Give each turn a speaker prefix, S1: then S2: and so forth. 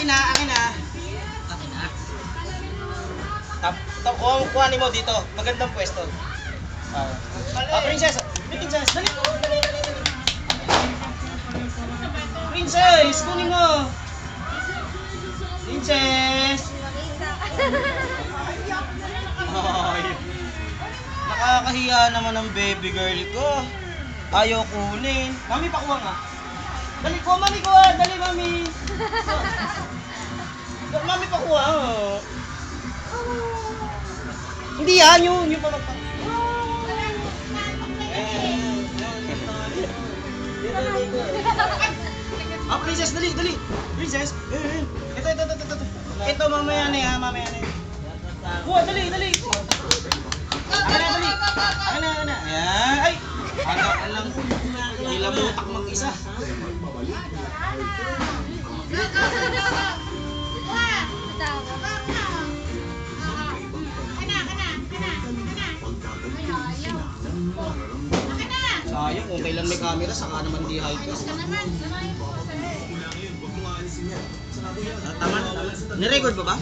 S1: akin na, akin na. Akin na. Tap, tap, oh, kuha mo dito. Magandang pwesto. Ah, ah princess. Princess, dali, dali, dali, dali. Princess, kunin mo. Princess. Nakakahiya naman ang baby girl ko. Ayaw kunin. Mami, pakuha nga. Dali ko, mami ko, dali mami. Pakuha. Oh. Hindi yan, yun. Yung pamagpa... Ah, princess, dali, dali. Princess, eh, eh. Ito, ito, ito, ito, ito. Mamaya na yan, mamaya na yan. Kuha, dali, dali. Na, dali. Akin na. Ayan. Ay! Ano ka lang. Nilamutak mag-isa. Sayang, kung kailan may camera, saka naman di high class. Ah, Tama, tama. Nirecord pa ba?